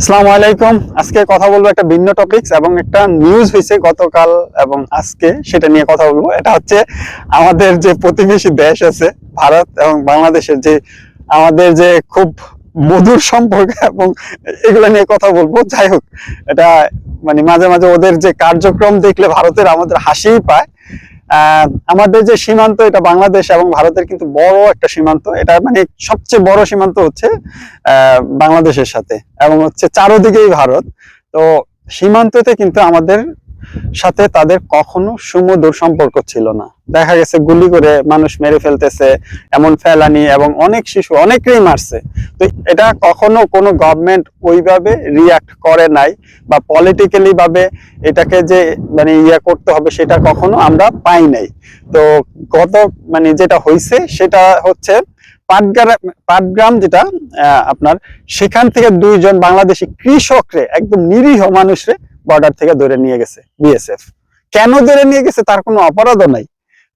আসসালামু আলাইকুম। আজকে কথা বলব একটা ভিন্ন টপিকস এবং একটা নিউজ হয়েছে গতকাল এবং আজকে সেটা নিয়ে কথা বলব। এটা হচ্ছে আমাদের যে প্রতিবেশী দেশ আছে, ভারত এবং বাংলাদেশের যে আমাদের যে খুব মধুর সম্পর্ক এবং এগুলো নিয়ে কথা বলব। যাই হোক, এটা মানে মাঝে মাঝে ওদের যে কার্যক্রম দেখলে ভারতের আমাদের হাসিই পায়। আমাদের যে সীমান্ত, এটা বাংলাদেশ এবং ভারতের কিন্তু বড় একটা সীমান্ত। এটা মানে সবচেয়ে বড় সীমান্ত হচ্ছে বাংলাদেশের সাথে এবং হচ্ছে চারোদিকেই ভারত। তো সীমান্ততে কিন্তু আমাদের সাথে তাদের কখনো সুমধুর সম্পর্ক ছিল না। দেখা গেছে গুলি করে মানুষ মেরে ফেলতেছে, এমন ফেলানি এবং অনেক শিশু, অনেকেই মারছে। তো এটা কখনো কোনো গভর্নমেন্ট ওইভাবে রিয়াক্ট করে নাই বা পলিটিক্যালি ভাবে এটাকে যে মানে ইয়ে করতে হবে সেটা কখনো আমরা পাই নাই। তো গত মানে যেটা হয়েছে সেটা হচ্ছে পাটগ্রাম পাটগ্রাম যেটা আপনার সেখান থেকে দুইজন বাংলাদেশি কৃষকরে, একদম নিরীহ মানুষরে বর্ডার থেকে ধরে নিয়ে গেছে বিএসএফ কেন ধরে নিয়ে গেছে তার কোনো অপরাধও নাই।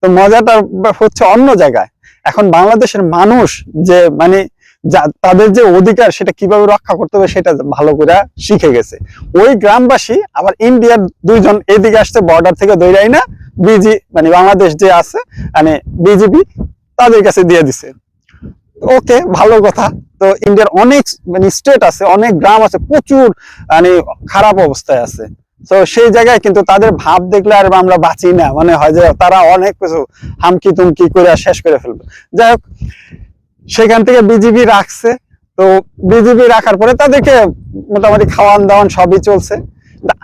তো মজাটা হচ্ছে অন্য জায়গায়। এখন বাংলাদেশের মানুষ যে মানে তাদের যে অধিকার সেটা কীভাবে রক্ষা করতে হবে সেটা ভালো করে শিখে গেছে। ওই গ্রামবাসী আবার ইন্ডিয়ার দুইজন এদিকে আসছে বর্ডার থেকে দৈরাই না বিজি মানে বাংলাদেশ যে আছে মানে বিজেপি তাদের কাছে দিয়ে দিছে। ওকে, ভালো কথা। তো ইন্ডিয়ার অনেক মানে স্টেট আছে, অনেক গ্রাম আছে, প্রচুর মানে খারাপ অবস্থায় আছে। তো সেই জায়গায় কিন্তু তাদের ভাব দেখলে আর আমরা বাঁচি না। মানে হয় যে তারা অনেক কিছু হামকি তুমকি করে শেষ করে ফেলবে। যাই হোক, সেখান থেকে বিজিবি রাখছে। তো বিজিবি রাখার পরে তাদেরকে মোটামুটি খাওয়ান দাওয়ান সবই চলছে।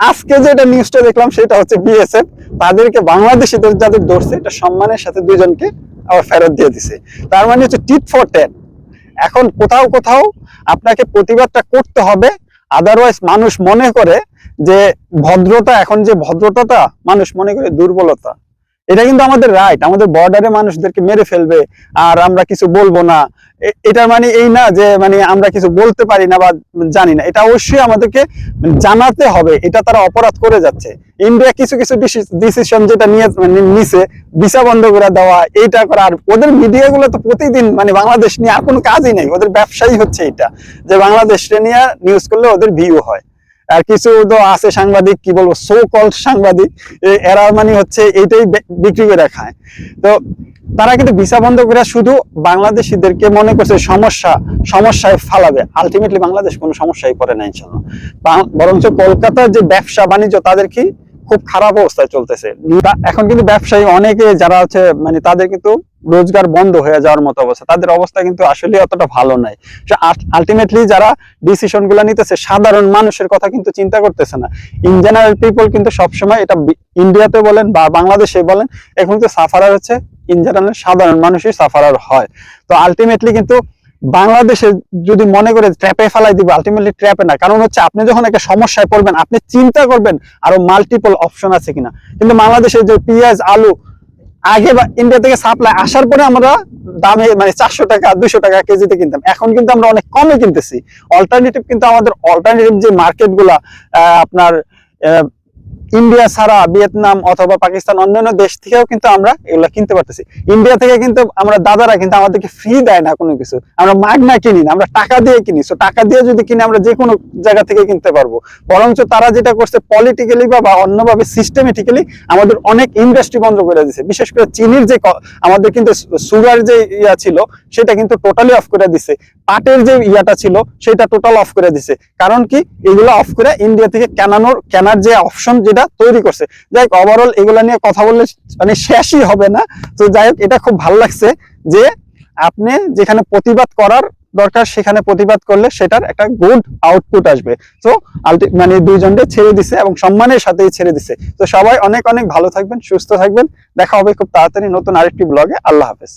আজকে যেটা নিউজটা দেখলাম, সেটা হচ্ছে বিএসএফ তাদেরকে বাংলাদেশিদের যাদের ধরছে, এটা সম্মানের সাথে দুজনকে আবার ফেরত দিয়ে দিছে। তার মানে হচ্ছে টিপ ফর টেন। এখন কোথাও কোথাও আপনাকে প্রতিবাদটা করতে হবে আদারওয়াইজ মানুষ মনে করে যে ভদ্রতা, এখন যে ভদ্রতাটা, মানুষ মনে করে দুর্বলতা। এটা কিন্তু আমাদের রাইট আমাদের বর্ডারে মানুষদেরকে মেরে ফেলবে, আর আমরা কিছু বলব না। এ- এটার মানে এই না যে মানে আমরা কিছু বলতে পারি না বা জানি না। এটা অবশ্যই আমাদেরকে জানাতে হবে, এটা তারা অপরাধ করে যাচ্ছে। ইন্ডিয়া কিছু কিছু ডিসিশন যেটা নিয়ে মানে নিছে ভিসা বন্ধ করে দেওয়া, এইটা করা, আর ওদের মিডিয়াগুলো তো প্রতিদিন মানে বাংলাদেশ নিয়ে আর কোনো কাজই নেই। ওদের ব্যবসায়ী হচ্ছে এটা, যে বাংলাদেশ নিয়ে নিউজ করলে ওদের ভিউ হয়। আর কিছু তো আছে সাংবাদিক, কি বলব সো কল সাংবাদিক এরা মানে হচ্ছে এইটাই বিক্রি করে খায়। তো তারা কিন্তু ভিসা বন্ধ করে শুধু বাংলাদেশিদেরকে মনে করছে সমস্যা, সমস্যায় ফালাবে। আলটিমেটলি বাংলাদেশ কোনো সমস্যায় পড়ে না, ইনশাল্লাহ। বরঞ্চ কলকাতার যে ব্যবসা বাণিজ্য তাদের কি খুব খারাপ অবস্থায় চলতেছে। এখন কিন্তু ব্যবসায়ী অনেকে যারা হচ্ছে মানে তাদের কিন্তু রোজগার বন্ধ হয়ে যাওয়ার মতো অবস্থা। তাদের অবস্থা কিন্তু আসলে অতটা ভালো নাই। আলটিমেটলি যারা ডিসিশনগুলা নিতেছে, সাধারণ মানুষের কথা কিন্তু চিন্তা করতেছে না। ইন জেনারেল পিপল কিন্তু সবসময় এটা ইন্ডিয়াতে বলেন বা বাংলাদেশে বলেন, এখন কিন্তু সাফারার হচ্ছে ইন জেনারেল সাধারণ মানুষই সাফারার হয়। তো আলটিমেটলি কিন্তু বাংলাদেশে যদি মনে করে ট্র্যাপে ফেলাই দিব আলটিমেটলি ট্র্যাপে না। কারণ হচ্ছে আপনি যখন একটা সমস্যায় পড়বেন আপনি চিন্তা করবেন আরও মাল্টিপল অপশন আছে কিনা। কিন্তু বাংলাদেশে যে পেঁয়াজ আলু আগে বা ইন্ডিয়া থেকে সাপ্লাই আসার পরে আমরা দামে মানে চারশো টাকা দুশো টাকা কেজিতে কিনতাম। এখন কিন্তু আমরা অনেক কমে কিনতেছি। অল্টারনেটিভ কিন্তু আমাদের অল্টারনেটিভ যে মার্কেটগুলা আহ, আপনার ইন্ডিয়া ছাড়া ভিয়েতনাম অথবা পাকিস্তান অন্যান্য দেশ থেকেও কিন্তু আমরা এগুলা কিনতে পারতেছি। ইন্ডিয়া থেকে কিন্তু আমরা দাদারা কিন্তু আমাদেরকে ফ্রি দেয় না কোনো কিছু। আমরা মাগনা কিনি না, আমরা টাকা দিয়ে কিনি। তো টাকা দিয়ে যদি কিনি আমরা যে কোনো জায়গা থেকে কিনতে পারব। বরঞ্চ তারা যেটা করছে পলিটিক্যালি বা অন্যভাবে সিস্টেমেটিক্যালি আমাদের অনেক ইন্ডাস্ট্রি বন্ধ করে দিছে। বিশেষ করে চিনির যে আমাদের কিন্তু সুগার যে ইয়া ছিল, সেটা কিন্তু টোটালি অফ করে দিছে। পাটের যে ইয়াটা ছিল, সেটা টোটাল অফ করে দিছে। কারণ কি? এগুলো অফ করে ইন্ডিয়া থেকে কেনানোর, কেনার যে অপশন যেটা তৈরি করছে। যাই হোক ওভারঅল এগুলো নিয়ে কথা বললে মানে শেষই হবে না। তো যাই হোক, এটা খুব ভালো লাগছে যে আপনি যেখানে প্রতিবাদ করার দরকার, সেখানে প্রতিবাদ করলে সেটার একটা গুড আউটপুট আসবে। তো মানে দুইজনকে ছেড়ে দিছে এবং সম্মানের সাথেই ছেড়ে দিছে। তো সবাই অনেক অনেক ভালো থাকবেন, সুস্থ থাকবেন। দেখা হবে খুব তাড়াতাড়ি নতুন আরেকটি ব্লগে আল্লাহ হাফেজ।